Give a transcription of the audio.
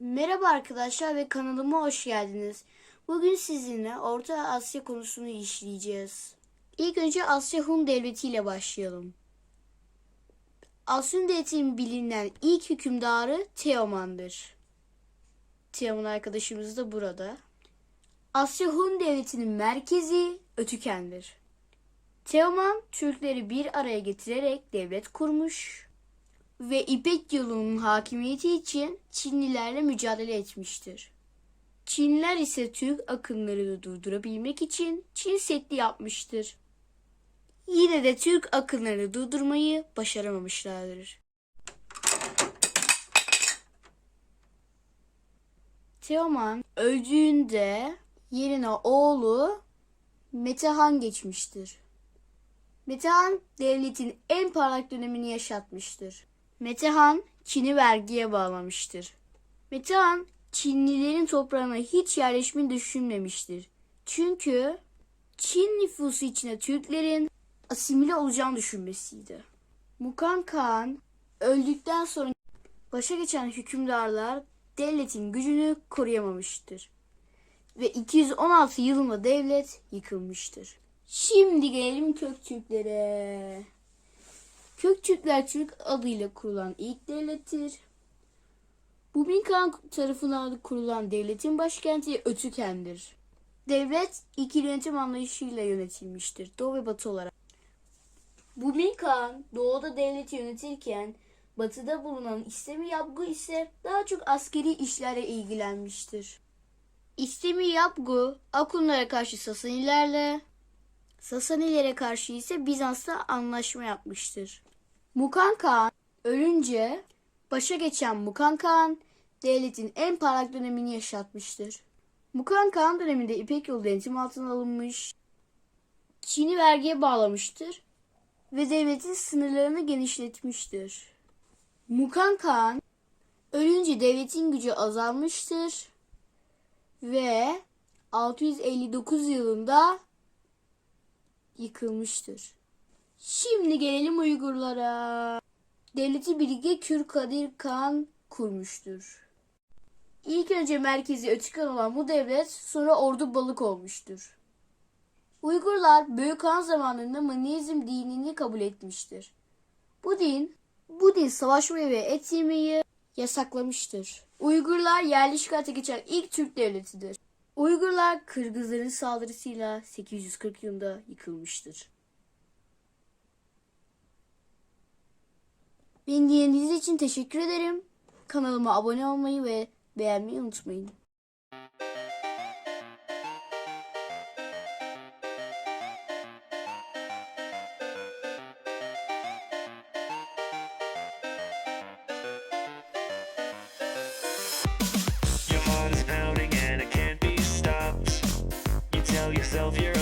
Merhaba arkadaşlar ve kanalıma hoş geldiniz. Bugün sizinle Orta Asya konusunu işleyeceğiz. İlk önce Asya Hun Devleti ile başlayalım. Asya Hun Devleti'nin bilinen ilk hükümdarı Teoman'dır. Teoman arkadaşımız da burada. Asya Hun Devleti'nin merkezi Ötüken'dir. Teoman Türkleri bir araya getirerek devlet kurmuş ve İpek yolunun hakimiyeti için Çinlilerle mücadele etmiştir. Çinliler ise Türk akınlarını durdurabilmek için Çin Seddi yapmıştır. Yine de Türk akınlarını durdurmayı başaramamışlardır. Teoman öldüğünde yerine oğlu Metehan geçmiştir. Metehan devletin en parlak dönemini yaşatmıştır. Metehan Çin'i vergiye bağlamıştır. Metehan Çinlilerin toprağına hiç yerleşmeyi düşünmemiştir. Çünkü Çin nüfusu içine Türklerin asimile olacağını düşünmesiydi. Mukan Kağan öldükten sonra başa geçen hükümdarlar devletin gücünü koruyamamıştır. Ve 216 yılında devlet yıkılmıştır. Şimdi gelelim Köktürklere. Köktürkler Türk adıyla kurulan ilk devlettir. Bu Binkan tarafından kurulan devletin başkenti Ötüken'dir. Devlet ikili yönetim anlayışıyla yönetilmiştir. Doğu ve batı olarak. Bu Binkan doğuda devleti yönetirken batıda bulunan İslami Yapgu ise daha çok askeri işlerle ilgilenmiştir. İslami Yapgu Akunlara karşı Sasanilerle, Sasanilere karşı ise Bizans'la anlaşma yapmıştır. Mukan Kağan ölünce başa geçen Mukan Kağan devletin en parlak dönemini yaşatmıştır. Mukan Kağan döneminde İpek yolu denetim altına alınmış, Çin'i vergiye bağlamıştır ve devletin sınırlarını genişletmiştir. Mukan Kağan ölünce devletin gücü azalmıştır ve 659 yılında yıkılmıştır. Şimdi gelelim Uygurlara. Devleti Bilge Kür Kadir Kağan kurmuştur. İlk önce merkezi Ötükan olan bu devlet sonra Ordu Balık olmuştur. Uygurlar Büyük Han zamanında Manizm dinini kabul etmiştir. Bu din, bu din savaşmayı ve et yemeyi yasaklamıştır. Uygurlar yerleşik hayata geçen ilk Türk devletidir. Uygurlar Kırgızların saldırısıyla 840 yılında yıkılmıştır. Beni dinlediğiniz için teşekkür ederim. Kanalıma abone olmayı ve beğenmeyi unutmayın. yourself you're